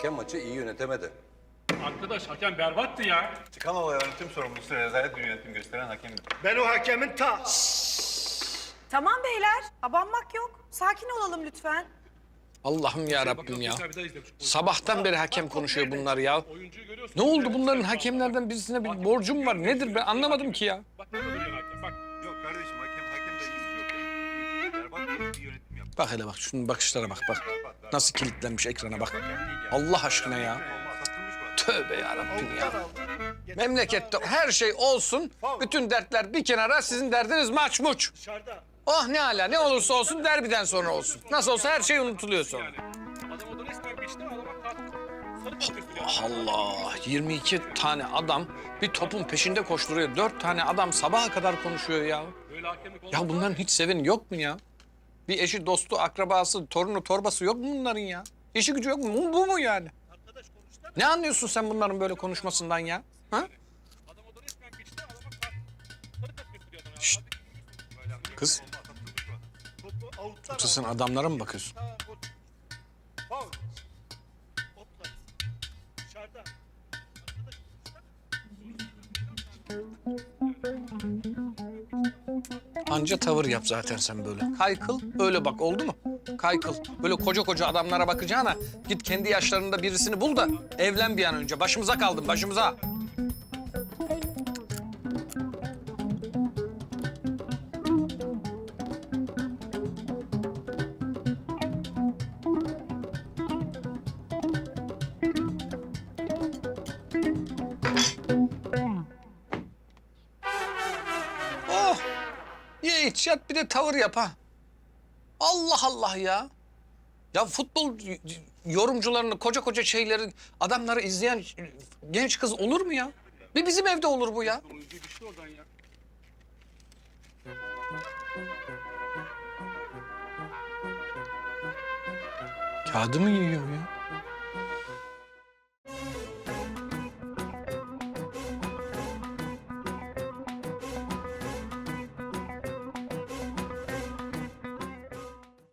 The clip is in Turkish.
Hakem maçı iyi yönetemedi. Arkadaş hakem berbattı ya. Çıkan olayların tüm sorumlusu rezalet bir yönetim gösteren hakemdi. Ben o hakemin ta... Tamam beyler, abanmak yok. Sakin olalım lütfen. Allah'ım ya Rabbim ya. Sabahtan beri hakem konuşuyor bunlar ya. Ne oldu bunların hakemlerden birisine bir borcum var. Nedir ben anlamadım ki ya. Bak ne duruyor hakem bak. Yok kardeşim hakem hakem de yok. Berbat bir yönetim yaptı. Bak hele bak şunun bakışlara bak bak. Nasıl kilitlenmiş ekrana bak. Allah aşkına ya. Tövbe ya Rabbim ya. Memlekette her şey olsun. Bütün dertler bir kenara. Sizin derdiniz maç muç. Dışarıda. Oh ne hala ne olursa olsun derbiden sonra olsun. Nasıl olsa her şey unutuluyor sonra. Gösteriyor. Allah 22 tane adam bir topun peşinde koşturuyor. 4 tane adam sabaha kadar konuşuyor ya. Ya bunların hiç seveni yok mu ya? Bir eşi, dostu, akrabası, torunu, torbası yok mu bunların ya? İşi gücü yok mu? Bu, mu yani? Ne anlıyorsun sen bunların böyle konuşmasından ya? Ha? Şşt. Kız, yoksa sen adamlara mı bakıyorsun? Anca tavır yap zaten sen böyle. Kaykıl, öyle bak oldu mu? Kaykıl. Böyle koca koca adamlara bakacağına git kendi yaşlarında birisini bul da evlen bir an önce. Başımıza kaldın, başımıza. Oh! Ye iç yat bir de tavır yap ha. Allah Allah ya. Ya futbol yorumcularını, koca koca şeyleri, adamları izleyen genç kız olur mu ya? Bir bizim evde olur bu ya. Kağıdı mı yiyor ya?